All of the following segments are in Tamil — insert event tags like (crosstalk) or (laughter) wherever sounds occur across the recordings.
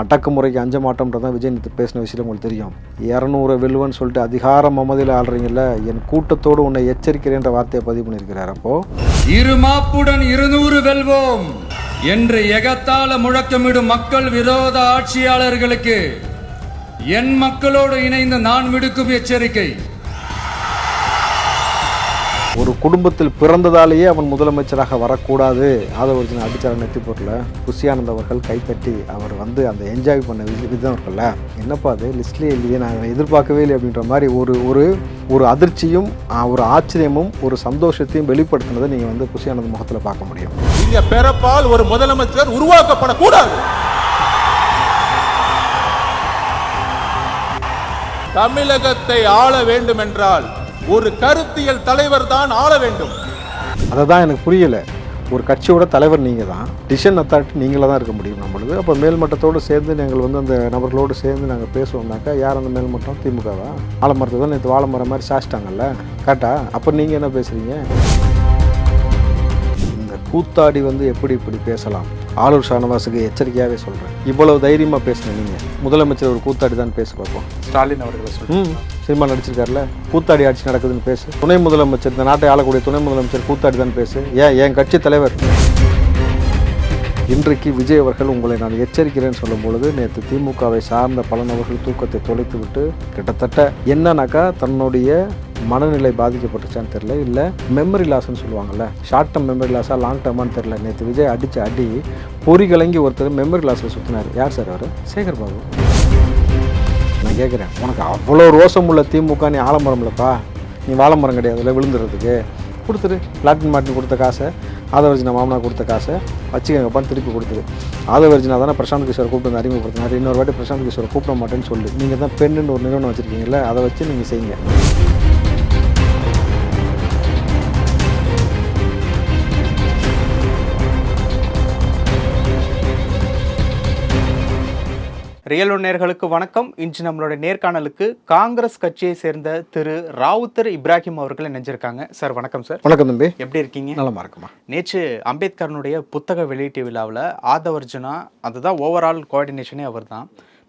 அடக்குமுறைக்கு அஞ்ச மாட்டோம்ன்றதான் விஜய் நேற்று பேசின விஷயம் உங்களுக்கு தெரியும். இரநூறு வெல்லுவன்னு சொல்லிட்டு அதிகார மமதியில் ஆள்றீங்கல்ல என் கூட்டத்தோடு உன்னை எச்சரிக்கிறேன்ற வார்த்தையை பதிவு பண்ணியிருக்கிறார். அப்போது இரு மாப்புடன் இருநூறு வெல்வோம் என்று எகத்தால முழக்கமிடும் மக்கள் விரோத ஆட்சியாளர்களுக்கு என் மக்களோடு இணைந்து நான் விடுக்கும் எச்சரிக்கை. குடும்பத்தில் பிறந்ததாலேயே அவன் முதலமைச்சராக வரக்கூடாது. ஆதவர்ஜன் அடிச்சார நெத்தி பொருள் புஷியானந்த் அவர்கள் கைத்தட்டி அவர் வந்து அந்த என்ஜாய் பண்ண வி- விதம் இருக்குல்ல? என்னப்பா அது? லிஸ்ட்லேயே இல்லையே நான் எதிர்பார்க்கவே இல்லை அப்படின்ற மாதிரி ஒரு ஒரு ஒரு அதிர்ச்சியும் ஒரு ஆச்சரியமும் ஒரு சந்தோஷத்தையும் வெளிப்படுத்தினதை நீங்கள் வந்து புஷியானந்த் முகத்தில் பார்க்க முடியும். நீங்கள் பிறப்பால் ஒரு முதலமைச்சர் உருவாக்கப்படக்கூடாது. தமிழகத்தை ஆள வேண்டும் என்றால் ஒரு கருத்தியல் தலைவர் தான் ஆள வேண்டும். அதை தான் எனக்கு புரியல. ஒரு கட்சியோட தலைவர் நீங்கள் தான் டிசிஷன் அத்தாரிட்டி நீங்களாக தான் இருக்க முடியும் நம்மளுது. அப்போ மேல்மட்டத்தோடு சேர்ந்து நாங்கள் வந்து அந்த நபர்களோடு சேர்ந்து நாங்கள் பேசுவோம்னாக்கா யார் அந்த மேல்மட்டம்? திமுகவா? ஆலமரத்தை தான் நேற்று வாழைமரம் மாதிரி சாச்சிட்டாங்கல்ல. கரெக்டா? அப்போ நீங்கள் என்ன பேசுகிறீங்க இந்த கூத்தாடி வந்து எப்படி இப்படி பேசலாம்? ஆளூர் ஷானவாஸுக்கு எச்சரிக்கையாகவே சொல்கிறேன் இவ்வளவு தைரியமாக பேசுனேன் நீங்கள் முதலமைச்சர் ஒரு கூத்தாடி தான் பேச பார்ப்போம். ஸ்டாலின் அவர்களை சொல்லி ம். சினிமா நடிச்சிருக்காருல கூத்தாடி ஆட்சி நடக்குதுன்னு பேசு. துணை முதலமைச்சர் இந்த நாட்டை ஆளக்கூடிய துணை முதலமைச்சர் கூத்தாடி தான் பேசு. ஏன்? என் கட்சி தலைவர். இன்றைக்கு விஜய் அவர்கள் உங்களை நான் எச்சரிக்கிறேன்னு சொல்லும் பொழுது நேற்று திமுகவை சார்ந்த பல நபர்கள் தூக்கத்தை தொலைத்து விட்டு கிட்டத்தட்ட என்னன்னாக்கா தன்னுடைய மனநிலை பாதிக்கப்பட்டுச்சான்னு தெரில இல்லை மெமரி லாஸ்ன்னு சொல்லுவாங்கல்ல. ஷார்ட் டேர்ம் மெமரி லாஸா லாங் டேர்மான்னு தெரில நேற்று விஜய் அடித்த அடி பொறி கலங்கி ஒருத்தர் மெமரி லாஸில் சுற்றினார் யார் சார் அவர்? சேகர் பாபு. நான் கேட்குறேன். உனக்கு அவ்வளோ ரோசம் உள்ள திமுக நீ ஆலமரம்லப்பா நீ வாழைமரம் கிடையாதுல விழுந்துறதுக்கு. கொடுத்துரு. லாட்டின் மாட்டின் கொடுத்த காசை. ஆதவர்ஜினா மாமனா கொடுத்த காசை. வச்சுக்கங்கப்பான்னு திருப்பி கொடுத்துரு. ஆதவர்ஜினா தானே பிரசாந்த் கிஷோர் கூப்பிட்டு வந்து அறிமுகப்படுத்தினார். இன்னொரு வாட்டி பிரசாந்த் கிஷோர் கூப்பிட மாட்டேன்னு சொல்லு. நீங்கள் தான் பெண்ணுன்னு ஒரு நிறுவனம் வச்சுருக்கீங்களே அதை வச்சு நீங்கள் செய்யுங்க. ரியல் நேர்களுக்கு வணக்கம். இன்று நம்மளோட நேர்காணலுக்கு காங்கிரஸ் கட்சியை சேர்ந்த திரு ராவுத்தர் இப்ராஹிம் அவர்கள் நினைஞ்சிருக்காங்க சார் வணக்கம் சார். வணக்கம் தம்பி. எப்படி இருக்கீங்க? நலமா இருக்குமா நேற்று அம்பேத்கரனுடைய புத்தக வெளியீட்டு விழாவில் ஆதவர்ஜுனா அதுதான் ஓவரால் கோஆர்டினேஷனே அவர் தான்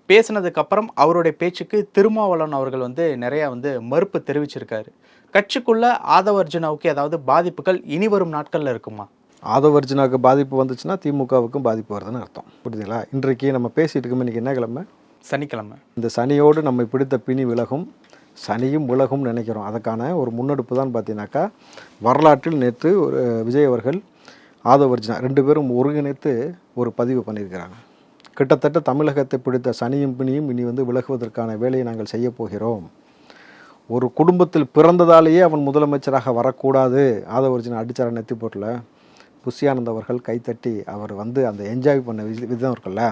பேசினதுக்கு அப்புறம் அவருடைய பேச்சுக்கு திருமாவளவன் அவர்கள் வந்து நிறைய வந்து மறுப்பு தெரிவிச்சிருக்காரு. கட்சிக்குள்ள ஆதவர்ஜுனாவுக்கு ஏதாவது பாதிப்புகள் இனி வரும் நாட்கள்ல இருக்குமா? ஆதவர்ஜினாவுக்கு பாதிப்பு வந்துச்சுன்னா திமுகவுக்கும் பாதிப்பு வருதுன்னு அர்த்தம். புரியுதுங்களா? இன்றைக்கு நம்ம பேசிட்டு இருக்கோம். இன்னைக்கு என்ன கிழமை? சனிக்கிழமை. இந்த சனியோடு நம்மை பிடித்த பிணி விலகும். சனியும் விலகும் நினைக்கிறோம். அதுக்கான ஒரு முன்னெடுப்பு தான் பார்த்தீங்கன்னாக்கா வரலாற்றில் நேற்று ஒரு விஜய் அவர்கள் ஆதவர்ஜினா ரெண்டு பேரும் ஒருங்கிணைத்து ஒரு பதிவு பண்ணியிருக்கிறாங்க. கிட்டத்தட்ட தமிழகத்தை பிடித்த சனியும் பிணியும் இனி வந்து விலகுவதற்கான வேலையை நாங்கள் செய்ய போகிறோம். ஒரு குடும்பத்தில் பிறந்ததாலேயே அவன் முதலமைச்சராக வரக்கூடாது. ஆதவர்ஜினா அடிச்சார நெத்தி போட்டில்? புஷியானந்த் அவர்கள் கைத்தட்டி அவர் வந்து அந்த என்ஜாய் பண்ண வி- விதம் இருக்குல்ல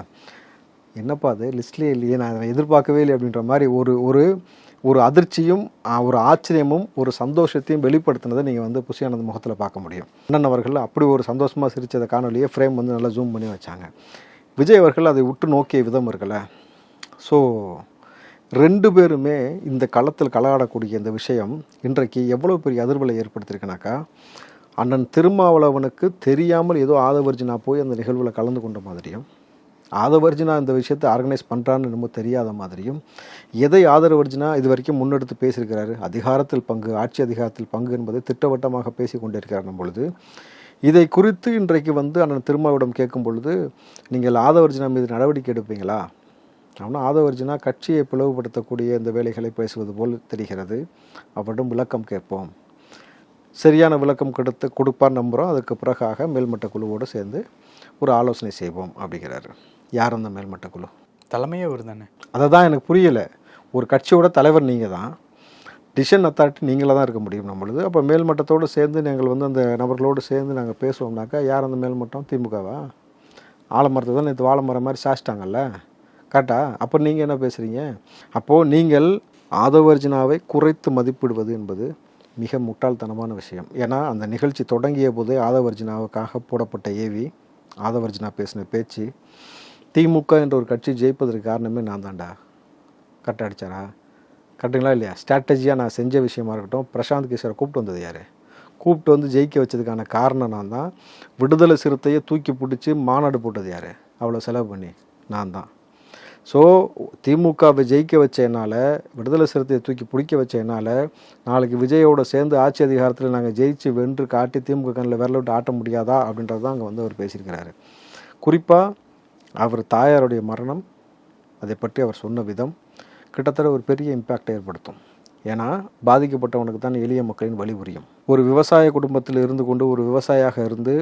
என்னப்பா அது லிஸ்ட்லேயே இல்லையே நான் எதிர்பார்க்கவே இல்லை அப்படின்ற மாதிரி ஒரு ஒரு ஒரு அதிர்ச்சியும் ஒரு ஆச்சரியமும் ஒரு சந்தோஷத்தையும் வெளிப்படுத்தினதை நீங்கள் வந்து புஷியானந்த் முகத்தில் பார்க்க முடியும். அண்ணன் அவர்கள் அப்படி ஒரு சந்தோஷமாக சிரித்ததை காணொலியை ஃப்ரேம் வந்து நல்லா ஜூம் பண்ணி வச்சாங்க. விஜய் அவர்கள் அதை உற்று நோக்கிய விதம் இருக்குல்ல. ஸோ ரெண்டு பேருமே இந்த களத்தில் களாடக்கூடிய இந்த விஷயம் இன்றைக்கு எவ்வளோ பெரிய அதிர்வலை ஏற்படுத்தியிருக்குனாக்கா அண்ணன் திருமாவளவனுக்கு தெரியாமல் ஏதோ ஆதவர்ஜினா போய் அந்த நிகழ்வில் கலந்து கொண்ட மாதிரியும் ஆதவர்ஜினா இந்த விஷயத்தை ஆர்கனைஸ் பண்ணுறான்னு என்னமோ தெரியாத மாதிரியும் எதை ஆதரவர்ஜினா இது வரைக்கும் முன்னெடுத்து பேசியிருக்கிறாரு அதிகாரத்தில் பங்கு ஆட்சி அதிகாரத்தில் பங்கு என்பதை திட்டவட்டமாக பேசி கொண்டிருக்கிறார் பொழுது. இதை குறித்து இன்றைக்கு வந்து அண்ணன் திருமாவிடம் கேட்கும் பொழுது நீங்கள் ஆதவர்ஜினா மீது நடவடிக்கை எடுப்பீங்களா? ஆனால் ஆதவர்ஜினா கட்சியை பிளவுபடுத்தக்கூடிய இந்த வேலைகளை பேசுவது போல் தெரிகிறது. அவரிடம் விளக்கம் கேட்போம். சரியான விளக்கம் கொடுத்து கொடுப்பார் நம்புகிறோம் அதுக்கு பிறகாக மேல்மட்ட குழுவோடு சேர்ந்து ஒரு ஆலோசனை செய்வோம் அப்படிங்கிறாரு. யார் அந்த மேல்மட்ட குழு? தலைமையே அவர் தானே. அதை தான் எனக்கு புரியலை. ஒரு கட்சியோட தலைவர் நீங்கள் தான் டிசிஷன் அத்தாரிட்டி நீங்களாக தான் இருக்க முடியும் நம்மளுது அப்போ மேல்மட்டத்தோடு சேர்ந்து நாங்கள் வந்து அந்த நபர்களோடு சேர்ந்து நாங்கள் பேசுவோம்னாக்கா யார் அந்த மேல்மட்டம்? திமுகவா? ஆலமரத்தை தான் நேற்று வாழைமரம் மாதிரி சாச்சிட்டாங்கல்ல. கரெக்டா? அப்போ நீங்கள் என்ன பேசுகிறீங்க அப்போது நீங்கள் ஆதவர்ஜினாவை குறைத்து மதிப்பிடுவது என்பது மிக முட்டாள்தனமான விஷயம். ஏன்னா அந்த நிகழ்ச்சி தொடங்கிய போதே ஆதவர்ஜினாவுக்காக போடப்பட்ட ஏவி ஆதவர்ஜினா பேசின பேச்சு திமுக என்ற ஒரு கட்சி ஜெயிப்பதற்கு காரணமே நான் தான்டா. கட்ட அடிச்சாரா? கரெக்டுங்களா இல்லையா? ஸ்ட்ராட்டஜியாக நான் செஞ்ச விஷயமா இருக்கட்டும் பிரசாந்த் கிஷோரை கூப்பிட்டு வந்தது யார்? கூப்பிட்டு வந்து ஜெயிக்க வச்சதுக்கான காரணம் நான் தான். விடுதலை சிறுத்தையை தூக்கி பிடிச்சி மாநாடு போட்டது யார்? அவ்வளோ செலவு பண்ணி. நான் தான். ஸோ திமுகவை ஜெயிக்க வச்சதுனால விடுதலை சிறுத்தையை தூக்கி பிடிக்க வச்சதுனால நாளைக்கு விஜயோட சேர்ந்து ஆட்சி அதிகாரத்தில் நாங்கள் ஜெயிச்சு வென்று காட்டி திமுக கண்ணில் விரல விட்டு ஆட்ட முடியாதா அப்படின்றது தான் அங்கே வந்து அவர் பேசியிருக்கிறாரு. குறிப்பாக அவர் தாயாருடைய மரணம் அதை பற்றி அவர் சொன்ன விதம் கிட்டத்தட்ட ஒரு பெரிய இம்பேக்டை ஏற்படுத்தும். ஏன்னா பாதிக்கப்பட்டவனுக்கு தான் எளிய மக்களின் வழி புரியும். ஒரு விவசாய குடும்பத்தில் இருந்து கொண்டு ஒரு விவசாயியாக இருந்து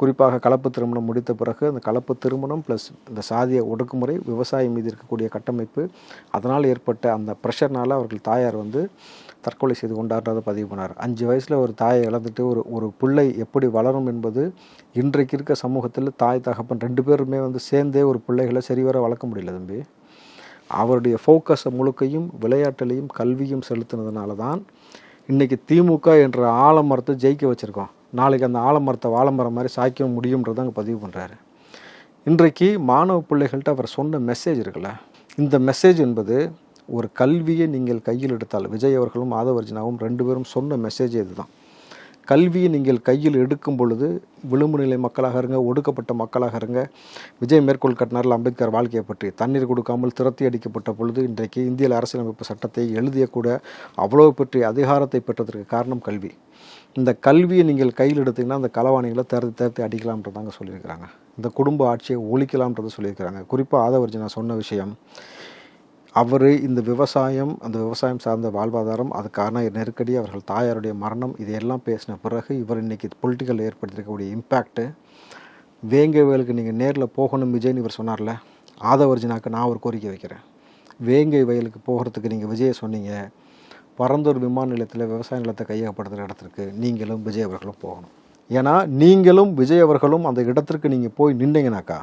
குறிப்பாக கலப்பு திருமணம் முடித்த பிறகு அந்த கலப்பு திருமணம் ப்ளஸ் இந்த சாதிய ஒடுக்குமுறை விவசாயம் மீது இருக்கக்கூடிய கட்டமைப்பு அதனால் ஏற்பட்ட அந்த ப்ரெஷர்னால் அவர்கள் தாயார் வந்து தற்கொலை செய்து கொண்டாடுறதை பதிவு பண்ணார். அஞ்சு வயசில் ஒரு தாயை இழந்துட்டு ஒரு ஒரு பிள்ளை எப்படி வளரும் என்பது இன்றைக்கு இருக்க சமூகத்தில் தாய் தகப்பன் ரெண்டு பேருமே வந்து சேர்ந்தே ஒரு பிள்ளைகளை சரிவர வளர்க்க முடியல தம்பி. அவருடைய ஃபோக்கஸை முழுக்கையும் விளையாட்டுலையும் கல்வியும் செலுத்தினதுனால தான் இன்றைக்கி திமுக என்ற ஆலமரத்தை ஜெயிக்க வச்சுருக்கோம். நாளைக்கு அந்த ஆலமரத்தை வாழமரம் மாதிரி சாய்க்க முடியுன்றதை அங்கே பதிவு பண்ணுறாரு இன்றைக்கு மாணவ பிள்ளைகள்கிட்ட அவர் சொன்ன மெசேஜ் இருக்குல்ல? இந்த மெசேஜ் என்பது ஒரு கல்வியை நீங்கள் கையில் எடுத்தால் விஜய் அவர்களும் மாதவர்ஜினாவும் ரெண்டு பேரும் சொன்ன மெசேஜ் இதுதான். கல்வியை நீங்கள் கையில் எடுக்கும் பொழுது விளிம்பு நிலை மக்களாக இருங்க ஒடுக்கப்பட்ட மக்களாக இருங்க. விஜய் மேற்கோள் கட்டினார் அம்பேத்கர் வாழ்க்கையை பற்றி தண்ணீர் கொடுக்காமல் திரத்தி அடிக்கப்பட்ட பொழுது இன்றைக்கு இந்திய அரசியலமைப்பு சட்டத்தை எழுதிய கூட அவ்வளவு பற்றிய அதிகாரத்தை பெற்றதற்கு காரணம் கல்வி. இந்த கல்வியை நீங்கள் கையில் எடுத்தீங்கன்னா அந்த களவாணிகளை தேர்த்து தேர்த்து அடிக்கலாம்ன்றதாங்க சொல்லியிருக்கிறாங்க. இந்த குடும்ப ஆட்சியை ஒழிக்கலாம்ன்றது சொல்லியிருக்கிறாங்க. குறிப்பாக ஆதவர்ஜனா சொன்ன விஷயம் அவர் இந்த விவசாயம் அந்த விவசாயம் சார்ந்த வாழ்வாதாரம் அதுக்கான நெருக்கடி அவர்கள் தாயாருடைய மரணம் இதையெல்லாம் பேசின பிறகு இவர் இன்றைக்கி பொலிட்டிக்கல் ஏற்படுத்தியிருக்கக்கூடிய இம்பேக்ட்டு வேங்கை நீங்கள் நேரில் போகணும் விஜய்னு இவர் சொன்னார்ல ஆதவர்ஜினாக்கு நான் ஒரு கோரிக்கை வைக்கிறேன். வேங்கை வயலுக்கு போகிறதுக்கு நீங்கள் விஜயை சொன்னீங்க பரந்தூர் விமான நிலையத்தில் விவசாய நிலத்தை கையகப்படுத்துகிற இடத்திற்கு நீங்களும் விஜய் அவர்களும் போகணும். ஏன்னா நீங்களும் விஜய் அவர்களும் அந்த இடத்திற்கு நீங்கள் போய் நின்னீங்கனாக்கா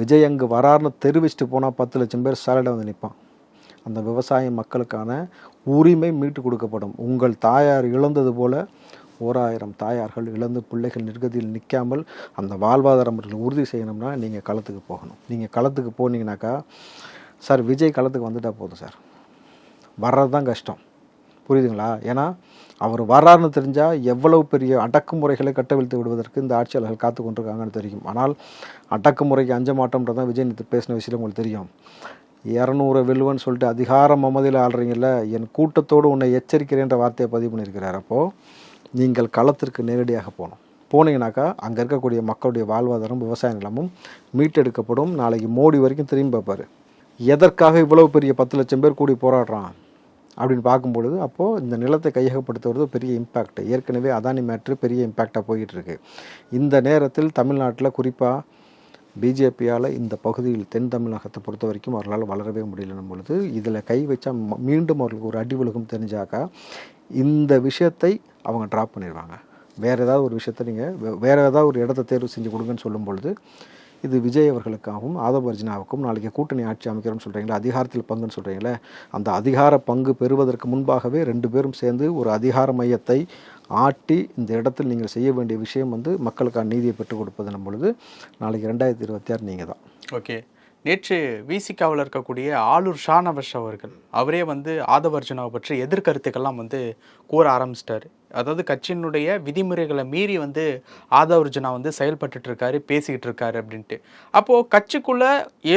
விஜய் அங்கே வராருன்னு தெரிவிச்சுட்டு போனால் பத்து லட்சம் பேர் சாலையில் வந்து நிற்பான் அந்த விவசாய மக்களுக்கான உரிமை மீட்டு கொடுக்கப்படும். உங்கள் தாயார் இழந்தது போல ஓராயிரம் தாயார்கள் இழந்து பிள்ளைகள் நிர்கதியில் நிற்காமல் அந்த வாழ்வாதாரம் உறுதி செய்யணும்னா நீங்கள் களத்துக்கு போகணும். நீங்கள் களத்துக்கு போனீங்கனாக்கா சார் விஜய் களத்துக்கு வந்துட்டால் போதும் சார். வர்றது தான் கஷ்டம். புரியுதுங்களா? ஏன்னா அவர் வர்றாருன்னு தெரிஞ்சால் எவ்வளவு பெரிய அடக்குமுறைகளை கட்டவிழ்த்து விடுவதற்கு இந்த ஆட்சியாளர்கள் காத்து கொண்டிருக்காங்கன்னு தெரியும். ஆனால் அடக்குமுறைக்கு அஞ்ச மாட்டோம்ன்றதான் விஜய் நேற்று பேசின விஷயம் உங்களுக்கு தெரியும். இரநூறு வெல்லுவன்னு சொல்லிட்டு அதிகார மமதியில் ஆடுறீங்கல்ல என் கூட்டத்தோடு உன்னை எச்சரிக்கிறேன்ற வார்த்தையை பதிவு பண்ணியிருக்கிறார். அப்போது நீங்கள் களத்திற்கு நேரடியாக போகணும். போனீங்கனாக்கா அங்கே இருக்கக்கூடிய மக்களுடைய வாழ்வாதாரம் விவசாய நிலமும் மீட்டெடுக்கப்படும். நாளைக்கு மோடி வரைக்கும் திரும்பி பார்ப்பார். எதற்காக இவ்வளவு பெரிய பத்து லட்சம் பேர் கூடி போராடுறான்? அப்படின்னு பார்க்கும்பொழுது அப்போது இந்த நிலத்தை கையகப்படுத்துவது பெரிய இம்பேக்ட் ஏற்கனவே அதானி மேட்ரு பெரிய இம்பேக்டாக போயிட்டுருக்கு. இந்த நேரத்தில் தமிழ்நாட்டில் குறிப்பாக பிஜேபியால் இந்த பகுதியில் தென் தமிழகத்தை பொறுத்த வரைக்கும் அவர்களால் வளரவே முடியலன்னும் பொழுது. இதில் கை வச்சா ம- மீண்டும் அவர்களுக்கு ஒரு அடி விழுகும் தெரிஞ்சாக்கா இந்த விஷயத்தை அவங்க ட்ராப் பண்ணிடுவாங்க வேறு ஏதாவது ஒரு விஷயத்தை நீங்கள் வேறு ஏதாவது ஒரு இடத்த தேர்வு செஞ்சு கொடுங்கன்னு சொல்லும் பொழுது இது விஜய் அவர்களுக்காகவும் ஆதவ் அர்ஜுனாவுக்கும் நாளைக்கு கூட்டணி ஆட்சி அமைக்கிறோம்னு சொல்கிறீங்களா அதிகாரத்தில் பங்குன்னு சொல்கிறீங்களே அந்த அதிகார பங்கு பெறுவதற்கு முன்பாகவே ரெண்டு பேரும் சேர்ந்து ஒரு அதிகார மையத்தை ஆட்டி இந்த இடத்தில் நீங்கள் செய்ய வேண்டிய விஷயம் வந்து மக்களுக்கான நீதியை பெற்றுக் கொடுப்பதுன்னும் பொழுது நாளைக்கு ரெண்டாயிரத்தி இருபத்தி ஆறு நீங்கள் தான். ஓகே. நேற்று விசிகாவில் இருக்கக்கூடிய ஆளூர் ஷானவஷ் அவர்கள் அவரே வந்து ஆதவர்ஜுனாவை பற்றி எதிர்கருத்துக்கெல்லாம் வந்து கூற ஆரம்பிச்சிட்டாரு. அதாவது கட்சியினுடைய விதிமுறைகளை மீறி வந்து ஆதவர்ஜுனா வந்து செயல்பட்டுட்டு இருக்காரு பேசிக்கிட்டு இருக்காரு அப்படின்ட்டு. அப்போது கட்சிக்குள்ள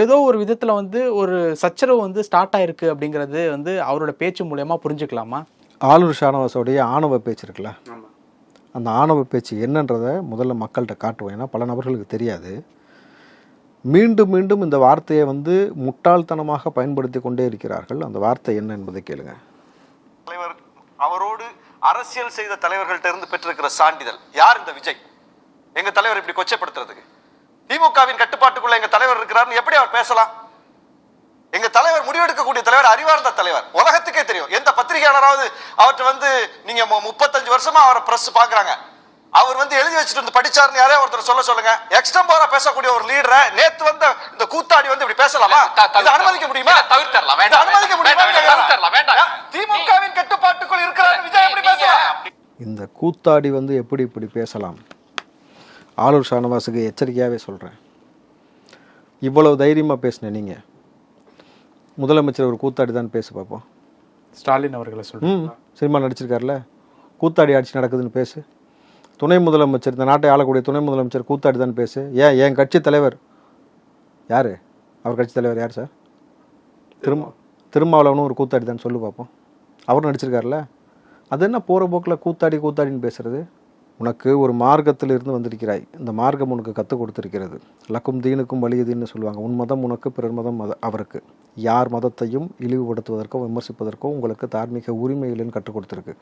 ஏதோ ஒரு விதத்தில் வந்து ஒரு சச்சரவு வந்து ஸ்டார்ட் ஆயிருக்கு அப்படிங்கிறது வந்து அவரோட பேச்சு மூலயமா புரிஞ்சுக்கலாமா? ஆளுநர் ஷானவாஸோடைய ஆணவ பேச்சு இருக்குல்ல? அந்த ஆணவ பேச்சு என்னன்றதை முதல்ல மக்கள்கிட்ட காட்டுவோம். ஏன்னா பல நபர்களுக்கு தெரியாது. மீண்டும் மீண்டும் இந்த வார்த்தையை வந்து முட்டாள்தனமாக பயன்படுத்தி கொண்டே இருக்கிறார்கள். அந்த வார்த்தை என்ன என்பதை கேளுங்க. தலைவர் அவரோடு அரசியல் செய்த தலைவர்கள்ட்ட இருந்து பெற்றிருக்கிற சான்றிதழ். யார் இந்த விஜய்? எங்க தலைவர் இப்படி கொச்சைப்படுத்துறதுக்கு? திமுகவின் கட்டுப்பாட்டுக்குள்ள எங்க தலைவர் இருக்கிறார்னு எப்படி அவர் பேசலாம்? எங்க தலைவர் முடிவெடுக்கக்கூடிய தலைவர் அறிவார்ந்த தலைவர். உலகத்துக்கே தெரியும். எந்த பத்திரிகையாளராவது அவர்கிட்ட வந்து நீங்க முப்பத்தஞ்சு வருஷமா அவரை பிரஸ் பாக்குறாங்க. அவர் வந்து எழுதி வச்சுட்டு வந்து படிச்சாருன்னு யாரையா ஒருத்தர் சொல்ல சொல்லுங்க. எக்ஸ்டம்போரா பேசக்கூடிய ஒரு லீடரை நேத்து வந்த இந்த கூத்தாடி வந்து இப்படி பேசலாமா? அனுமதிக்க முடியுமா? தவிர்த்தரலாம். அனுமதிக்க முடியுமா? வேண்டாம் திமுகவின் கட்டுப்பாட்டுக்குள் இருக்கிறார் விஜய் எப்படி பேசலாம் இந்த கூத்தாடி வந்து எப்படி இப்படி பேசலாம்? ஆளூர் ஷானவாஸுக்கு எச்சரிக்கையாகவே சொல்கிறேன் இவ்வளவு தைரியமாக பேசின நீங்கள் முதலமைச்சர் ஒரு கூத்தாடி தான் பேச பார்ப்போம் ஸ்டாலின் அவர்களை ம் சினிமா நடிச்சிருக்காருல? கூத்தாடி ஆட்சி நடக்குதுன்னு பேசு. துணை முதலமைச்சர் இந்த நாட்டை ஆளக்கூடிய துணை முதலமைச்சர் கூத்தாடி தான் பேசு. ஏன் என் கட்சி தலைவர்? யார்? அவர் கட்சி தலைவர் யார் சார்? திரும்ப திருமாவளவனும் ஒரு கூத்தாடி தான் சொல்லு பார்ப்போம் அவர் நடிச்சிருக்காருல்ல அது என்ன போகிற போக்கில் கூத்தாடி கூத்தாடின்னு பேசுகிறது உனக்கு ஒரு மார்க்கத்தில் இருந்து வந்திருக்கிறாய். இந்த மார்க்கம் உனக்கு கற்றுக் கொடுத்திருக்கிறது. லக்கும் தீனுக்கும் வலியுதீன்னு சொல்லுவாங்க. உன் மதம் உனக்கு பிறர் மதம் மத அவருக்கு. யார் மதத்தையும் இழிவுபடுத்துவதற்கோ விமர்சிப்பதற்கோ உங்களுக்கு தார்மீக உரிமைகளின் கற்றுக் கொடுத்துருக்கு.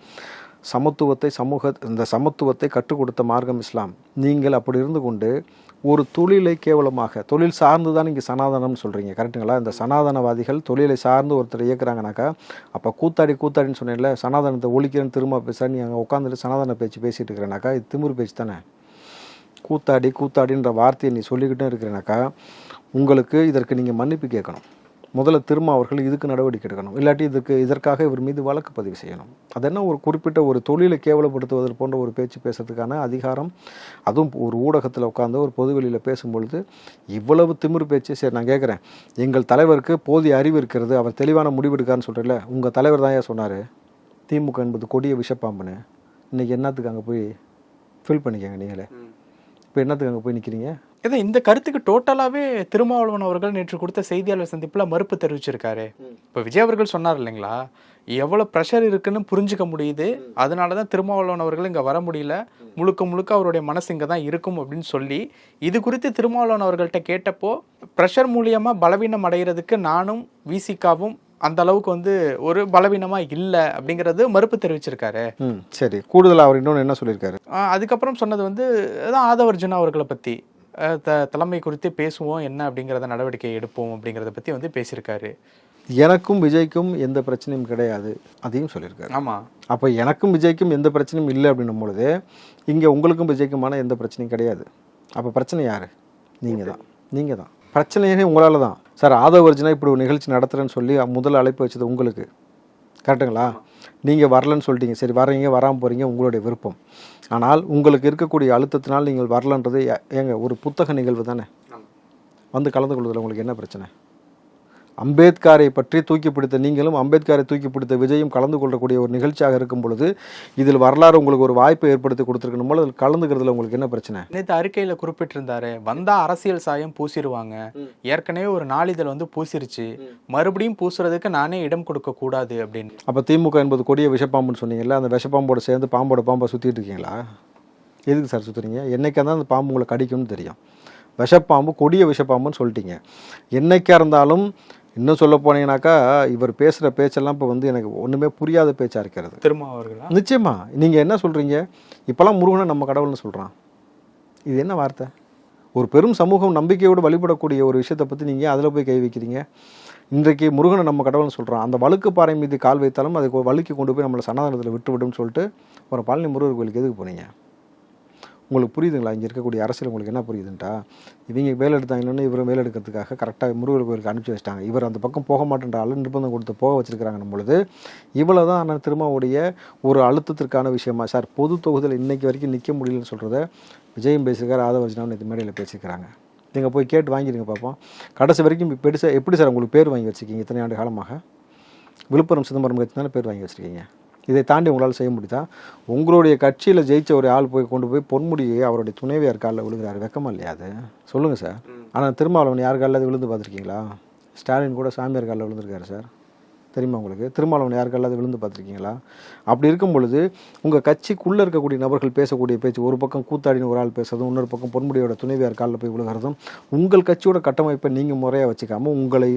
சமத்துவத்தை சமூக இந்த சமத்துவத்தை கற்றுக் கொடுத்த மார்க்கம் இஸ்லாம். நீங்கள் அப்படி இருந்து கொண்டு ஒரு தொழிலை கேவலமாக தொழில் சார்ந்து தான் இங்கே சனாதனம்னு சொல்கிறீங்க கரெக்டுங்களா இந்த சனாதனவாதிகள் தொழிலை சார்ந்து ஒருத்தர் இயக்குறாங்கனாக்கா அப்போ கூத்தாடி கூத்தாடின்னு சொன்னேன்ல சனாதனத்தை ஒழிக்கிறேன்னு திரும்ப பேச நீ அங்கே உட்காந்துட்டு சனாதன பேச்சு பேசிகிட்டு இருக்கிறேனாக்கா இது திமிரு பேச்சு தானே? கூத்தாடி கூத்தாடின்ற வார்த்தையை நீ சொல்லிக்கிட்டே இருக்கிறேனாக்கா உங்களுக்கு இதற்கு நீங்கள் மன்னிப்பு கேட்கணும். முதல்ல திரும்ப அவர்கள் இதுக்கு நடவடிக்கை எடுக்கணும். இல்லாட்டி இதுக்கு இதற்காக இவர் மீது வழக்கு பதிவு செய்யணும். அது என்ன ஒரு குறிப்பிட்ட ஒரு தொழிலை கேவலப்படுத்துவதற்கு போன்ற ஒரு பேச்சு பேசுறதுக்கான அதிகாரம். அதுவும் ஒரு ஊடகத்தில் உட்காந்து ஒரு பொதுவெளியில் பேசும்பொழுது இவ்வளவு திமிரு பேச்சு. சரி நான் கேட்குறேன் எங்கள் தலைவருக்கு போதிய அறிவு இருக்கிறது. அவர் தெளிவான முடிவு எடுக்காருன்னு சொல்கிறீங்களே உங்கள் தலைவர் தான் ஏன் சொன்னார்? திமுக என்பது கொடிய விஷப்பாம்புன்னு. இன்னைக்கு என்னத்துக்கு அங்கே போய் ஃபில் பண்ணிக்கங்க நீங்களே? இப்போ என்னத்துக்கு அங்கே போய் நிற்கிறீங்க இதை இந்த கருத்துக்கு டோட்டலாகவே திருமாவளவன் அவர்கள் நேற்று கொடுத்த செய்தியாளர் சந்திப்பில் மறுப்பு தெரிவிச்சிருக்காரு. இப்போ விஜய் அவர்கள் சொன்னார் இல்லைங்களா? எவ்வளோ ப்ரெஷர் இருக்குன்னு புரிஞ்சுக்க முடியுது. அதனால தான் திருமாவளவன் அவர்கள் இங்கே வர முடியல. முழுக்க முழுக்க அவருடைய மனசு இங்கே தான் இருக்கும் அப்படின்னு சொல்லி இது குறித்து திருமாவளவன் அவர்கள்ட்ட கேட்டப்போ ப்ரெஷர் மூலியமாக பலவீனம் அடைகிறதுக்கு நானும் விசிகாவும் அந்த அளவுக்கு வந்து ஒரு பலவீனமாக இல்லை அப்படிங்கிறது மறுப்பு தெரிவிச்சிருக்காரு. ம் சரி. கூடுதலாக அவர் இன்னொன்று என்ன சொல்லியிருக்காரு? அதுக்கப்புறம் சொன்னது வந்து அதான் ஆதவர்ஜுனா அவர்களை பற்றி த தலைமை குறித்து பேசுவோம் என்ன அப்படிங்கிறத நடவடிக்கை எடுப்போம் அப்படிங்கிறத பற்றி வந்து பேசியிருக்காரு. எனக்கும் விஜய்க்கும் எந்த பிரச்சனையும் கிடையாது. அதையும் சொல்லியிருக்காரு. ஆமாம் அப்போ எனக்கும் விஜய்க்கும் எந்த பிரச்சனையும் இல்லை அப்படின்னும் பொழுது இங்கே உங்களுக்கும் விஜய்க்குமான எந்த பிரச்சனையும் கிடையாது. அப்போ பிரச்சனை யார்? நீங்கள் தான். நீங்கள் தான். பிரச்சனையே உங்களால் தான். சார் ஆதவர்ஜனா இப்படி ஒரு நிகழ்ச்சி நடத்துகிறேன்னு சொல்லி முதல்ல அழைப்பு வச்சது உங்களுக்கு. கரெக்டுங்களா? நீங்கள் வரலன்னு சொல்லிட்டீங்க. சரி வர்றீங்க வராமல் போகிறீங்க உங்களுடைய விருப்பம். ஆனால் உங்களுக்கு இருக்கக்கூடிய அழுத்தத்தினால் நீங்கள் வரலன்றது ஏங்க ஒரு புத்தக நிகழ்வு தானே? வந்து கலந்து கொள்வதில் உங்களுக்கு என்ன பிரச்சனை? அம்பேத்கரை பற்றி தூக்கி பிடித்த நீங்களும் அம்பேத்கரை தூக்கி பிடித்த விஜயும் கலந்து கொள்ளக்கூடிய ஒரு நிகழ்ச்சியாக இருக்கும் பொழுது இதில் வரலாறு உங்களுக்கு ஒரு வாய்ப்பை ஏற்படுத்தி கொடுத்துருக்கணும் போது அதில் கலந்துக்கிறதுல உங்களுக்கு என்ன பிரச்சனை? நேற்று அறிக்கையில் குறிப்பிட்டிருந்தாரு வந்தா அரசியல் சாயம் பூசிடுவாங்க ஏற்கனவே ஒரு நாளிதழ் வந்து பூசிருச்சு. மறுபடியும் பூசுறதுக்கு நானே இடம் கொடுக்க கூடாது அப்படின்னு. அப்போ திமுக என்பது கொடிய விஷப்பாம்புன்னு சொன்னீங்கல்ல அந்த விஷப்பாம்போட சேர்ந்து பாம்போட பாம்பை சுற்றிட்டு இருக்கீங்களா? எதுக்கு சார் சுற்றுறீங்க என்னைக்கா தான் அந்த பாம்பு உங்களை கடிக்கும்னு தெரியும். விஷப்பாம்பு கொடிய விஷப்பாம்புன்னு சொல்லிட்டீங்க. என்னைக்கா இருந்தாலும் இன்னும் சொல்ல போனீங்கன்னாக்கா இவர் பேசுகிற பேச்செல்லாம் இப்போ வந்து எனக்கு ஒன்றுமே புரியாத பேச்சாக இருக்கிறது. திருமா அவர்களா? நிச்சயமா. நீங்கள் என்ன சொல்கிறீங்க இப்போல்லாம் முருகனை நம்ம கடவுள்னு சொல்கிறான் இது என்ன வார்த்தை? ஒரு பெரும் சமூகம் நம்பிக்கையோடு வழிபடக்கூடிய ஒரு விஷயத்தை பற்றி நீங்கள் அதில் போய் கை வைக்கிறீங்க? இன்றைக்கு முருகனை நம்ம கடவுள்னு சொல்கிறான் அந்த வழுக்கு பாறை மீது கால் வைத்தாலும் அதை வழுக்கி கொண்டு போய் நம்மளை சனாதனத்தில் விட்டு விடும்னு சொல்லிட்டு ஒரு பழனி முருகர் கோயிலுக்கு எதுக்கு போனீங்க? உங்களுக்கு புரியுதுங்களா? இங்கே இருக்கக்கூடிய அரசியல் உங்களுக்கு என்ன புரியுதுன்ட்டா? இவங்க வேலை எடுத்தாங்கன்னா இவர் வேலை எடுக்கிறதுக்காக கரெக்டாக முருகர் கோயிலுக்கு அனுப்பிச்சி வச்சிட்டாங்க. இவர் அந்த பக்கம் போக மாட்டேன்றாலும் நிர்பந்தம் கொடுத்து போக வச்சிருக்கிறாங்க பொழுது இவ்வளோ தான் ஆனால் திருமாவுடைய ஒரு அழுத்தத்திற்கான விஷயமா? சார் பொது தொகுதியில் இன்னைக்கு வரைக்கும் நிற்க முடியலன்னு சொல்கிறத விஜயம் பேசியிருக்கார் ஆதவர்ஜினாவும் இது மேடையில் பேசியிருக்கிறாங்க. நீங்கள் போய் கேட்டு வாங்கிடுங்க பார்ப்போம் கடைசி வரைக்கும் பெருசாக எப்படி சார் உங்களுக்கு பேர் வாங்கி வச்சுருக்கீங்க இத்தனை ஆண்டு காலமாக? விழுப்புரம் சிதம்பரம் கட்சி தானே பேர் வாங்கி வச்சுருக்கீங்க. இதை தாண்டி உங்களால் செய்ய முடியுதா? உங்களுடைய கட்சியில் ஜெயிச்ச ஒரு ஆள் போய் கொண்டு போய் பொன்முடியை அவருடைய துணைவியார் காலில் விழுகிறாரு. வெக்கமா இல்லையா அது? சொல்லுங்கள் சார். ஆனால் திருமாவளவன் யார் காலில் விழுந்து பார்த்துருக்கீங்களா? ஸ்டாலின் கூட சாமியார் காலில் விழுந்திருக்காரு சார். தெரியுமா உங்களுக்கு? திருமாவளவன் யாருக்கெல்லாம் விழுந்து பார்த்துருக்கீங்களா? அப்படி இருக்கும் பொழுது உங்கள் கட்சிக்குள்ளே இருக்கக்கூடிய நபர்கள் பேசக்கூடிய பேச்சு ஒரு பக்கம் கூத்தாடின்னு ஒரு ஆள் பேசுறதும் இன்னொரு பக்கம் பொன்முடியோட துணைவியார் காலில் போய் விழுகிறதும் உங்கள் கட்சியோட கட்டமைப்பை நீங்கள் முறையாக வச்சுக்காமல் உங்களை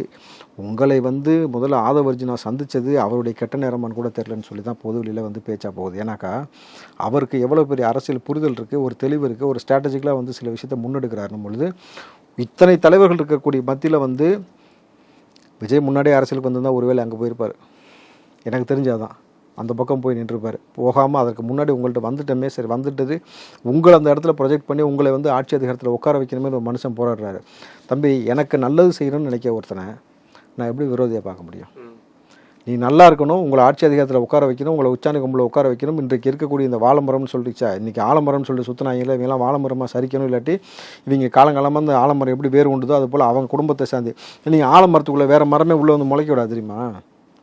உங்களை வந்து முதல்ல ஆதவர்ஜி நான் சந்திச்சது அவருடைய கெட்ட நேரமானு கூட தெரிலன்னு சொல்லி தான் பொதுவெளியில் வந்து பேச்சா போகுது. ஏன்னாக்கா அவருக்கு எவ்வளோ பெரிய அரசியல் புரிதல் இருக்குது ஒரு தெளிவு இருக்குது ஒரு ஸ்ட்ராட்டஜிக்கலாக வந்து சில விஷயத்தை முன்னெடுக்கிறாருன்னும் பொழுது இத்தனை தலைவர்கள் இருக்கக்கூடிய மத்தியில் வந்து விஜய் முன்னாடியே அரசியலுக்கு வந்திருந்தால் ஒருவேளை அங்கே போயிருப்பார். எனக்கு தெரிஞ்சாதான் அந்த பக்கம் போய் நின்றுப்பார் போகாமல் அதற்கு முன்னாடி உங்கள்கிட்ட வந்துட்டோமே சரி வந்துட்டது. உங்களை அந்த இடத்துல ப்ரொஜெக்ட் பண்ணி உங்களை வந்து ஆட்சி அதிகாரத்தில் உட்கார வைக்கணுமே ஒரு மனுஷன் போராடுறாரு. தம்பி எனக்கு நல்லது செய்யணும்னு நினைக்க ஒருத்தனை நான் எப்படி விரோதியாக பார்க்க முடியும்? நீ நல்லா இருக்கணும் உங்களை ஆட்சி அதிகாரத்தில் உட்கார வைக்கணும் உங்களை உச்சாணி கும்பல உட்கார வைக்கணும் இன்றைக்கு இருக்கக்கூடிய இந்த வாழமரம்னு சொல்லிச்சா இன்றைக்கி ஆலமரம்னு சொல்லிட்டு சுற்றினாங்களே இவங்கெல்லாம் வாழமரமாக சரிக்கணும் இல்லாட்டி இவங்க காலங்காலமாக அந்த ஆலமரம் எப்படி வேறு உண்டுதோ அது போல் அவங்க குடும்பத்தை சேர்ந்து. நீங்கள் ஆலமரத்துக்குள்ளே வேறு மரமே உள்ளே வந்து முளைக்க விடாது தெரியுமா?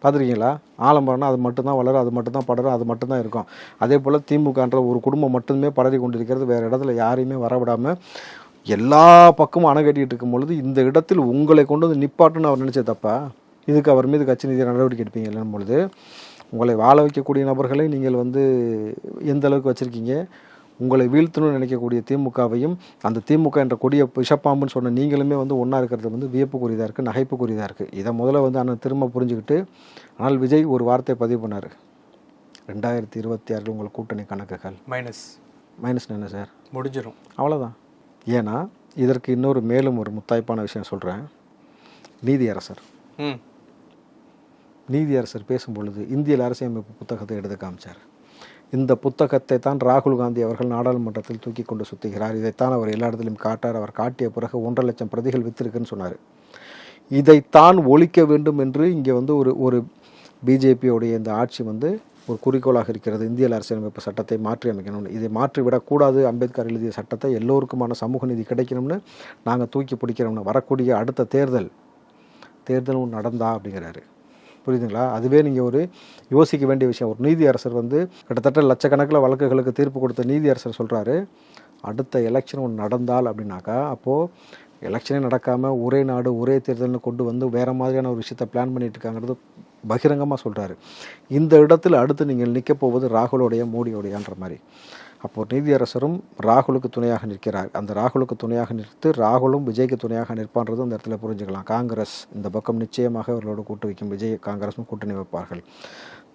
பார்த்துருக்கீங்களா? ஆலம்பரம்னா அது மட்டும்தான் வளரும் அது மட்டும்தான் படரும் அது மட்டும்தான் இருக்கும். அதே போல் திமுகன்ற ஒரு குடும்பம் மட்டுமே படரி கொண்டிருக்கிறது வேறு இடத்துல யாரையுமே வரவிடாமல் எல்லா பக்கமும் அணை கட்டிகிட்டு இருக்கும் பொழுது இந்த இடத்தில் உங்களை கொண்டு வந்து நிப்பாட்டுன்னு அவர் நினச்ச தப்பா? இதுக்கு அவர் மீது கட்சி நீதி நடவடிக்கை எடுப்பீங்க இல்லைன்னு பொழுது உங்களை வாழ வைக்கக்கூடிய நபர்களை நீங்கள் வந்து எந்த அளவுக்கு வச்சுருக்கீங்க உங்களை வீழ்த்தணும்னு நினைக்கக்கூடிய திமுகவையும் அந்த திமுக என்ற கொடிய விஷப்பாம்புன்னு சொன்ன நீங்களுமே வந்து ஒன்றா இருக்கிறது வந்து வியப்புக்குரியதாக இருக்குது நகைப்புக்குரியதாக இருக்குது இதை முதல்ல வந்து அண்ணன் திரும்ப புரிஞ்சுக்கிட்டு ஆனால் விஜய் ஒரு வார்த்தை பதிவு பண்ணார். ரெண்டாயிரத்தி இருபத்தி ஆறில் உங்கள் கூட்டணி கணக்குகள். மைனஸ். மைனஸ் என்ன சார்? முடிஞ்சிடும் அவ்வளோதான் ஏன்னா இதற்கு இன்னொரு மேலும் ஒரு முத்தாய்ப்பான விஷயம் சொல்கிறேன் நீதியரசர். ம். நீதியரசர் பேசும்பொழுது இந்தியல் அரசியமைப்பு அரசியலமைப்பு புத்தகத்தை எடுத்து காமிச்சார். இந்த புத்தகத்தை தான் ராகுல் காந்தி அவர்கள் நாடாளுமன்றத்தில் தூக்கி கொண்டு சுத்துகிறார். இதைத்தான் அவர் எல்லா இடத்திலும் காட்டார். அவர் காட்டிய பிறகு ஒன்றரை லட்சம் பிரதிகள் வித்திருக்குன்னு சொன்னார். இதைத்தான் ஒழிக்க வேண்டும் என்று இங்கே வந்து ஒரு ஒரு பிஜேபியோடைய இந்த ஆட்சி வந்து ஒரு குறிக்கோளாக இருக்கிறது. இந்திய அரசியலமைப்பு சட்டத்தை மாற்றி அமைக்கணும்னு. இதை மாற்றிவிடக்கூடாது அம்பேத்கர் எழுதிய சட்டத்தை எல்லோருக்குமான சமூக நீதி கிடைக்கணும்னு நாங்கள் தூக்கி பிடிக்கிறோம்னு வரக்கூடிய அடுத்த தேர்தல். தேர்தலும் நடந்தா அப்படிங்கிறாரு. புரியுதுங்களா? அதுவே நீங்கள் ஒரு யோசிக்க வேண்டிய விஷயம். ஒரு நீதியரசர் வந்து கிட்டத்தட்ட லட்சக்கணக்கில் வழக்குகளுக்கு தீர்ப்பு கொடுத்த நீதி அரசர் சொல்கிறாரு அடுத்த எலெக்ஷன் ஒன்று நடந்தால் அப்படின்னாக்கா அப்போது எலெக்ஷனே நடக்காமல் ஒரே நாடு ஒரே தேர்தல்னு கொண்டு வந்து வேறு மாதிரியான ஒரு விஷயத்தை பிளான் பண்ணிட்டு இருக்காங்கிறது பகிரங்கமாக சொல்கிறாரு இந்த இடத்துல அடுத்து நீங்கள் நிற்க போவது ராகுலோடைய மோடியோடையான்ற மாதிரி. அப்போது நீதியரசரும் ராகுலுக்கு துணையாக நிற்கிறார். அந்த ராகுலுக்கு துணையாக நிறுத்து ராகுலும் விஜய்க்கு துணையாக நிற்பான்றது அந்த இடத்துல புரிஞ்சுக்கலாம். காங்கிரஸ் இந்த பக்கம் நிச்சயமாக அவர்களோடு கூட்டு வைக்கும். விஜய் காங்கிரஸும் கூட்டணி வைப்பார்கள்.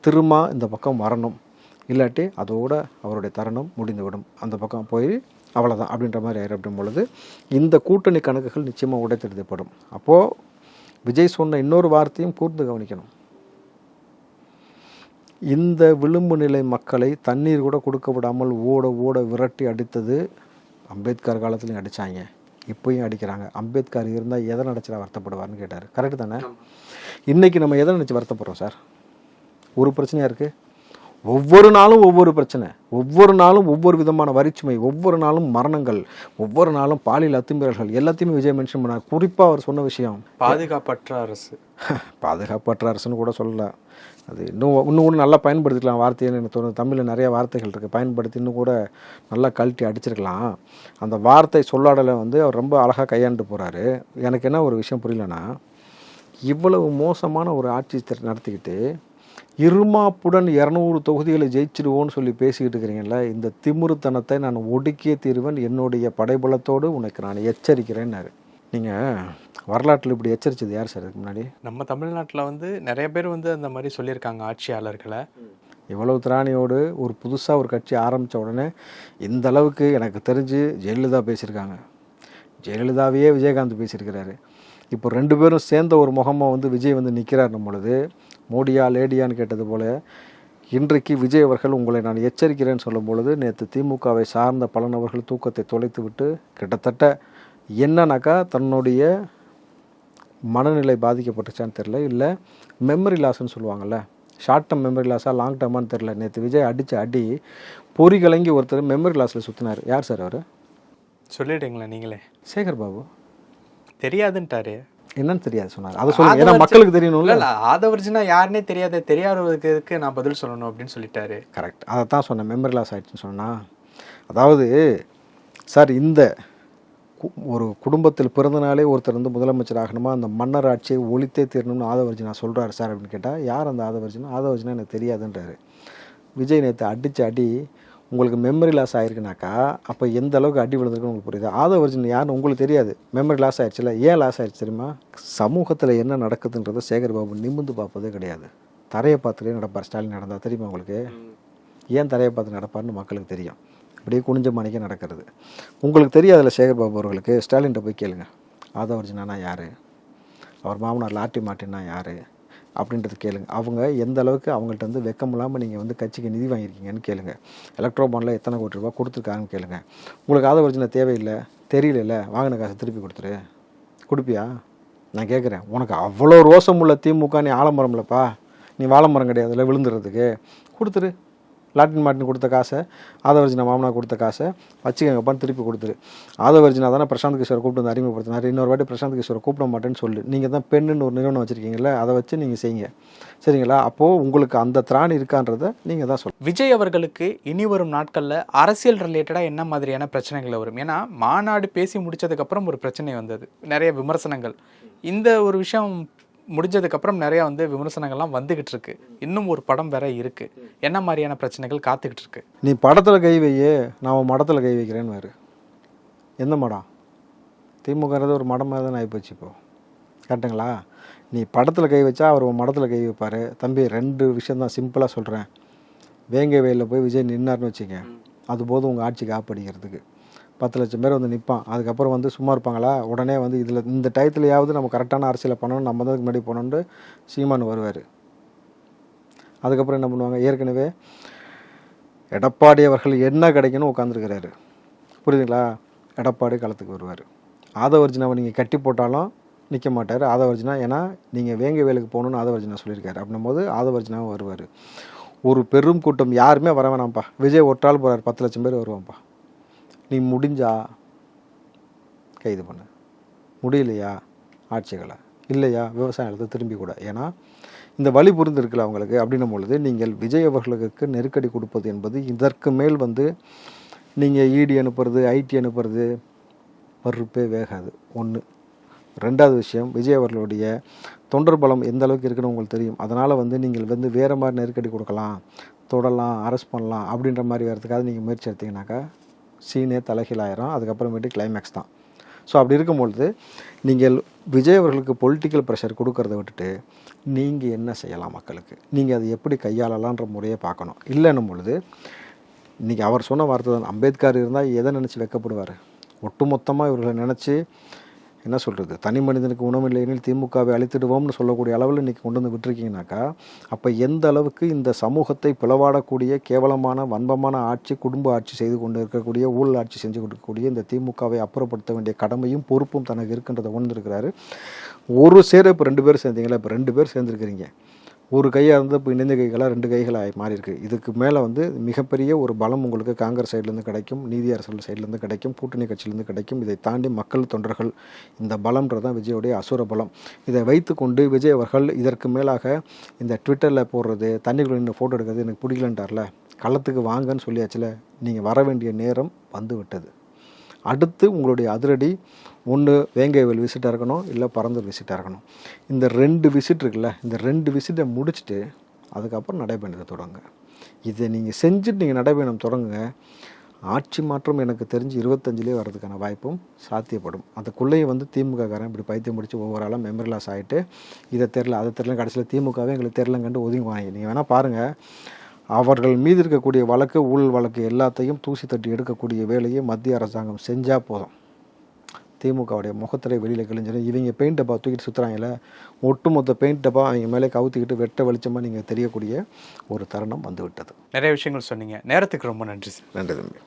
திருமா இந்த பக்கம் வரணும். இல்லாட்டி அதோட அவருடைய தருணம் முடிந்துவிடும். அந்த பக்கம் போய் அவ்வளோதான் அப்படின்ற மாதிரி ஆயிரும். பொழுது இந்த கூட்டணி கணக்குகள் நிச்சயமாக உடைத்தெடுக்கப்படும் அப்போது விஜய் சொன்ன இன்னொரு வார்த்தையும் கூர்ந்து கவனிக்கணும். இந்த விளிம்பு நிலை மக்களை தண்ணீர் கூட கொடுக்க விடாமல் ஓட ஓட விரட்டி அடித்தது அம்பேத்கர் காலத்துலையும் அடித்தாங்க இப்போயும் அடிக்கிறாங்க. அம்பேத்கர் இருந்தால் எதை நினச்சிடா வருத்தப்படுவார்னு கேட்டார். கரெக்டு தானே? இன்றைக்கி நம்ம எதை நினச்சி வருத்தப்படுறோம் சார்? ஒரு பிரச்சனையாக இருக்குது ஒவ்வொரு நாளும் ஒவ்வொரு பிரச்சனை. ஒவ்வொரு நாளும் ஒவ்வொரு விதமான வரிச்சுமை. ஒவ்வொரு நாளும் மரணங்கள். ஒவ்வொரு நாளும் பாலியல் அத்துமீறல்கள். எல்லாத்தையுமே விஜய் மென்ஷன் பண்ணார். குறிப்பாக அவர் சொன்ன விஷயம். பாதுகாப்பற்ற அரசு. (laughs) பாதுகாப்பற்ற அரசுன்னு கூட சொல்லலாம். அது இன்னும் இன்னும் கூட நல்லா பயன்படுத்திக்கலாம் வார்த்தைன்னு எனக்கு தோணுது தமிழில் நிறைய வார்த்தைகள் இருக்குது பயன்படுத்தி இன்னும் கூட நல்லா கழட்டி அடிச்சிருக்கலாம். அந்த வார்த்தை சொல்லாடலை வந்து அவர் ரொம்ப அழகாக கையாண்டு போகிறாரு எனக்கு என்ன ஒரு விஷயம் புரியலன்னா இவ்வளவு மோசமான ஒரு ஆட்சி நடத்திக்கிட்டு இருமாப்புடன் இரநூறு தொகுதிகளை ஜெயிச்சிடுவோன்னு சொல்லி பேசிக்கிட்டு இருக்கிறீங்கல்ல இந்த திமிருத்தனத்தை நான் ஒடுக்கிய தீர்வன். என்னுடைய படைபலத்தோடு உனக்கு நான் எச்சரிக்கிறேன்னாரு. நீங்கள் வரலாற்றில் இப்படி எச்சரித்தது யார் சார் இதுக்கு முன்னாடி? நம்ம தமிழ்நாட்டில் வந்து நிறைய பேர் வந்து அந்த மாதிரி சொல்லியிருக்காங்க ஆட்சியாளர்களை. இவ்வளவு திராணியோடு ஒரு புதுசாக ஒரு கட்சி ஆரம்பித்த உடனே இந்த அளவுக்கு எனக்கு தெரிஞ்சு ஜெயலலிதா பேசியிருக்காங்க. ஜெயலலிதாவையே விஜயகாந்த் பேசியிருக்கிறாரு. இப்போ ரெண்டு பேரும் சேர்ந்த ஒரு முகமாக வந்து விஜய் வந்து நிற்கிறாருன்னும் பொழுது. மோடியா லேடியான்னு கேட்டது போல இன்றைக்கு விஜய் அவர்கள் உங்களை நான் எச்சரிக்கிறேன்னு சொல்லும் பொழுது நேற்று திமுகவை சார்ந்த பல நபர்கள் தூக்கத்தை தொலைத்து விட்டு கிட்டத்தட்ட என்னன்னாக்கா தன்னுடைய மனநிலை பாதிக்கப்பட்டுச்சான்னு தெரில இல்லை மெமரி லாஸ்ன்னு சொல்லுவாங்கள்ல ஷார்ட் டேர்ம் மெமரி லாஸா லாங் டேர்மான்னு தெரில நேற்று விஜய் அடித்த அடி பொறி கலங்கி ஒருத்தர் மெமரி லாஸில் சுற்றினார் யார் சார் அவர்? சொல்லிடுங்களேன் நீங்களே. சேகர் பாபு தெரியாதுன்ட்டாரு. என்னன்னு தெரியாது சொன்னார். அதை சொல்லுங்க. ஏன்னா மக்களுக்கு தெரியணும்ல. இல்ல ஆதவர்ஜினா யாருன்னே தெரியாத. தெரியாதவருக்கு நான் பதில் சொல்லணும் அப்படின்னு சொல்லிட்டாரு. கரெக்ட் அதை தான் சொன்னேன். மெமரி லாஸ் ஆயிடுச்சுன்னு சொன்னா. அதாவது சார் இந்த ஒரு குடும்பத்தில் பிறந்தனாலே ஒருத்தர் வந்து முதலமைச்சர் ஆகணுமா? அந்த மன்னர் ஆட்சியை ஒழித்தே தீரணும்னு ஆதவர்ஜினா சொல்கிறாரு சார் அப்படின்னு கேட்டால் யார் அந்த ஆதவர்ஜினா? ஆதவர்ஜினா எனக்கு தெரியாதுன்றாரு. விஜய் நேற்று அடித்த அடி உங்களுக்கு மெமரி லாஸ் ஆயிருக்குனாக்கா அப்போ எந்த அளவுக்கு அடி விழுந்திருக்குன்னு உங்களுக்கு புரியுது? ஆதவர்ஜின் யாருன்னு உங்களுக்கு தெரியாது. மெமரி லாஸ் ஆயிடுச்சுல ஏன் லாஸ் ஆயிடுச்சு தெரியுமா? சமூகத்தில் என்ன நடக்குதுன்றதை சேகர் பாபு நிமிந்து பார்ப்பதே கிடையாது. தரையை பார்த்துட்டே நடப்பார். ஸ்டாலின் நடந்தா தெரியுமா உங்களுக்கு? ஏன் தரையை பார்த்து நடப்பார்னு மக்களுக்கு தெரியும். அப்படியே குனிஞ்ச மணிக்க நடக்கிறது. உங்களுக்கு தெரியாதுல்ல சேகர் பாபு அவர்களுக்கு? ஸ்டாலின்கிட்ட போய் கேளுங்க. ஆதவர்ஜினானா யார்? அவர் மாமனார் லாட்டி மாட்டினா யார்? அப்படின்றது கேளுங்க. அவங்க எந்த அளவுக்கு அவங்கள்ட்ட வந்து வெக்கம் இல்லாமல் நீங்கள் வந்து கட்சிக்கு நிதி வாங்கியிருக்கீங்கன்னு கேளுங்க. எலக்ட்ரோ பாண்டில் எத்தனை கோடி ரூபா கொடுத்துருக்காங்கன்னு கேளுங்க. உங்களுக்கு ஆதவர்ஜினா தேவையில்லை? தெரியல வாங்கின காசை திருப்பி கொடுத்துரு. கொடுப்பியா? நான் கேட்குறேன் உனக்கு அவ்வளோ ரோசம் உள்ள திமுக நீ ஆலமரம்லப்பா. நீ வாழைமரம் கிடையாதுல விழுந்துறதுக்கு. கொடுத்துரு. லாட்டின் மாட்டின் கொடுத்த காசை ஆதவர்ஜினா மாமனா கொடுத்த காசை வச்சுக்கங்கப்பான்னு திருப்பி கொடுத்துரு. ஆதவர்ஜினா தானே பிரசாந்த் கிஷோரை கூப்பிட்டு வந்து அறிமுகப்படுத்தினார். இன்னொரு வாட்டி பிரசாந்த் கிஷோரை கூப்பிட மாட்டேன்னு சொல்லு. நீங்கள் தான் பெண்ணுன்னு ஒரு நிறுவனம் வச்சுருக்கீங்களே அதை வச்சு நீங்கள் செய்யுங்க. சரிங்களா? அப்போது உங்களுக்கு அந்த திராணி இருக்கான்றதை நீங்கள் தான் சொல்லுங்கள் விஜய் அவர்களுக்கு இனி வரும் நாட்களில் அரசியல் ரிலேட்டடாக என்ன மாதிரியான பிரச்சனைகள் வரும்? ஏன்னா மாநாடு பேசி முடிச்சதுக்கப்புறம் ஒரு பிரச்சனை வந்தது. நிறைய விமர்சனங்கள். இந்த ஒரு விஷயம் முடிஞ்சதுக்கப்புறம் நிறையா வந்து விமர்சனங்கள்லாம் வந்துகிட்டு இருக்கு இன்னும் ஒரு படம் வேற இருக்கு. என்ன மாதிரியான பிரச்சனைகள் காத்துக்கிட்டு இருக்கு நீ படத்தில் கை வையே நான் உன் மடத்தில் கை வைக்கிறேன்னு வேறு. எந்த மடம்? திமுகன்றது ஒரு மடம் மாதிரி தானே ஆகிப்போச்சு இப்போ. கரெக்டுங்களா? நீ படத்தில் கை வச்சா அவர் உன் மடத்தில் கை வைப்பார். தம்பி ரெண்டு விஷயம் தான் சிம்பிளாக சொல்கிறேன் வேங்கை வயலில் போய் விஜய் நின்னார்னு வச்சுக்க அது போதும் உங்கள் ஆட்சிக்கு ஆப்படிக்கிறதுக்கு பத்து லட்சம் பேர் வந்து நிற்பான் அதுக்கப்புறம் வந்து சும்மா இருப்பாங்களா? உடனே வந்து இதில் இந்த டயத்துலையாவது நம்ம கரெக்டான அரசியலை பண்ணணும். நம்ம தான் முன்னாடி போகணுன்ட்டு சீமான் வருவார். அதுக்கப்புறம் என்ன பண்ணுவாங்க? ஏற்கனவே எடப்பாடி அவர்கள் என்ன கிடைக்கணும் உட்காந்துருக்கிறாரு புரியுதுங்களா? எடப்பாடி களத்துக்கு வருவார். ஆதவர்ஜினாவை நீங்கள் கட்டி போட்டாலும் நிற்க மாட்டார். ஆதவர்ஜினா ஏன்னா நீங்கள் வேங்க வேலுக்கு போகணுன்னு ஆதவர்ஜினா சொல்லியிருக்காரு. அப்படின்னும் போது ஆதவர்ஜினாவும் வருவார். ஒரு பெரும் கூட்டம் யாருமே வர வேணாம்ப்பா. விஜய் ஒற்றால் போகிறார் பத்து லட்சம் பேர் வருவான்ப்பா நீ முடிஞ்சா கைது பண்ணு. முடியலையா? ஆட்சிகளை இல்லையா? விவசாய நிலத்தை திரும்பி கூட. ஏன்னா இந்த வழி புரிந்திருக்கல அவங்களுக்கு. அப்படின்னும் பொழுது நீங்கள் விஜய் அவர்களுக்கு நெருக்கடி கொடுப்பது என்பது இதற்கு மேல் வந்து நீங்கள் இடி அனுப்புறது ஐடி அனுப்புறது மறுப்பே வேகாது. ஒன்று ரெண்டாவது விஷயம் விஜய் அவர்களுடைய தொண்டர் பலம் எந்த அளவுக்கு இருக்குன்னு உங்களுக்கு தெரியும். அதனால் வந்து நீங்கள் வந்து வேறு மாதிரி நெருக்கடி கொடுக்கலாம் தொடலாம் அரெஸ்ட் பண்ணலாம் அப்படின்ற மாதிரி வரதுக்காக நீங்கள் முயற்சி எடுத்தீங்கன்னாக்கா சீனே தலைகீழாயிரும். அதுக்கப்புறமேட்டு கிளைமேக்ஸ் தான். ஸோ அப்படி இருக்கும்பொழுது நீங்கள் விஜய் அவர்களுக்கு பொலிட்டிக்கல் ப்ரெஷர் கொடுக்கறத விட்டுட்டு நீங்கள் என்ன செய்யலாம் மக்களுக்கு? நீங்கள் அதை எப்படி கையாளலான்ற முறையை பார்க்கணும். இல்லைன்னும் பொழுது இன்றைக்கி அவர் சொன்ன வார்த்தை தான் அம்பேத்கர் இருந்தால் எதை நினச்சி வைக்கப்படுவார்? ஒட்டுமொத்தமாக இவர்களை நினச்சி என்ன சொல்கிறது தனி மனிதனுக்கு உணவில்லை திமுகவை அழித்திடுவோம்னு சொல்லக்கூடிய அளவில் இன்றைக்கி கொண்டு வந்து விட்டுருக்கீங்கனாக்கா அப்போ எந்த அளவுக்கு இந்த சமூகத்தை பிளவாடக்கூடிய கேவலமான வன்பமான ஆட்சி குடும்ப ஆட்சி செய்து கொண்டு இருக்கக்கூடிய ஊழல் ஆட்சி செஞ்சு கொடுக்கக்கூடிய இந்த திமுகவை அப்புறப்படுத்த வேண்டிய கடமையும் பொறுப்பும் தனக்கு இருக்கின்றதை உணர்ந்திருக்கிறாரு. ஒரு சேர இப்போ ரெண்டு பேர் சேர்ந்தீங்களா இப்போ ரெண்டு பேர் சேர்ந்துருக்கிறீங்க. ஒரு கையாக இருந்து இப்போ இணைந்த கைகளாக ரெண்டு கைகளாக மாறியிருக்கு இதுக்கு மேலே வந்து மிகப்பெரிய ஒரு பலம் உங்களுக்கு காங்கிரஸ் சைட்லேருந்து கிடைக்கும் நீதி அரசு சைட்லேருந்து கிடைக்கும் கூட்டணி கட்சியிலேருந்து கிடைக்கும். இதை தாண்டி மக்கள் தொண்டர்கள் இந்த பலம்ன்றது தான் விஜயோடைய அசுர பலம். இதை வைத்துக்கொண்டு விஜய் அவர்கள் இதற்கு மேலாக இந்த ட்விட்டரில் போடுறது தண்ணிக்குள்ள நின்று ஃபோட்டோ எடுக்கிறது எனக்கு பிடிக்கலன்ட்டார்ல களத்துக்கு வாங்கன்னு சொல்லியாச்சுல நீங்கள் வர வேண்டிய நேரம் வந்து விட்டது அடுத்து உங்களுடைய அதிரடி ஒன்று வேங்கைவல் விசிட்டாக இருக்கணும் இல்லை பரந்தூர் விசிட்டாக இருக்கணும். இந்த ரெண்டு விசிட் இருக்குல்ல இந்த ரெண்டு விசிட்டை முடிச்சுட்டு அதுக்கப்புறம் நடைபயணத்தை தொடங்க இதை நீங்கள் செஞ்சுட்டு நீங்கள் நடைபயணம் தொடங்குங்க. ஆட்சி மாற்றம் எனக்கு தெரிஞ்சு இருபத்தஞ்சிலே வர்றதுக்கான வாய்ப்பும் சாத்தியப்படும். அதுக்குள்ளேயே வந்து திமுககாரன் இப்படி பைத்தியம் முடிச்சு ஒவ்வொரு ஆளாக மெமரி லாஸ் ஆகிட்டு இதை தெரில அதை தெரில கடைசியில் திமுகவே எங்களுக்கு தெரிலங்கண்டு ஒதுங்குவாங்க நீங்கள் வேணால் பாருங்கள் அவர்கள் மீது இருக்கக்கூடிய வழக்கு ஊழல் வழக்கு எல்லாத்தையும் தூசி தட்டி எடுக்கக்கூடிய வேலையை மத்திய அரசாங்கம் செஞ்சால் போதும். திமுகவுடைய முகத்திரை வெளியில் கிழிஞ்சிடும். இவங்க பெயிண்ட் டப்பா தூக்கிட்டு சுற்றுறாங்கல்ல ஒட்டுமொத்த பெயிண்ட் டப்பா அவங்க மேலே கவுத்திக்கிட்டு வெட்ட வெளிச்சமாக நீங்கள் தெரியக்கூடிய ஒரு தருணம் வந்து விட்டது நிறைய விஷயங்கள் சொன்னீங்க. நேரத்துக்கு ரொம்ப நன்றி சார். நன்றி தம்பி.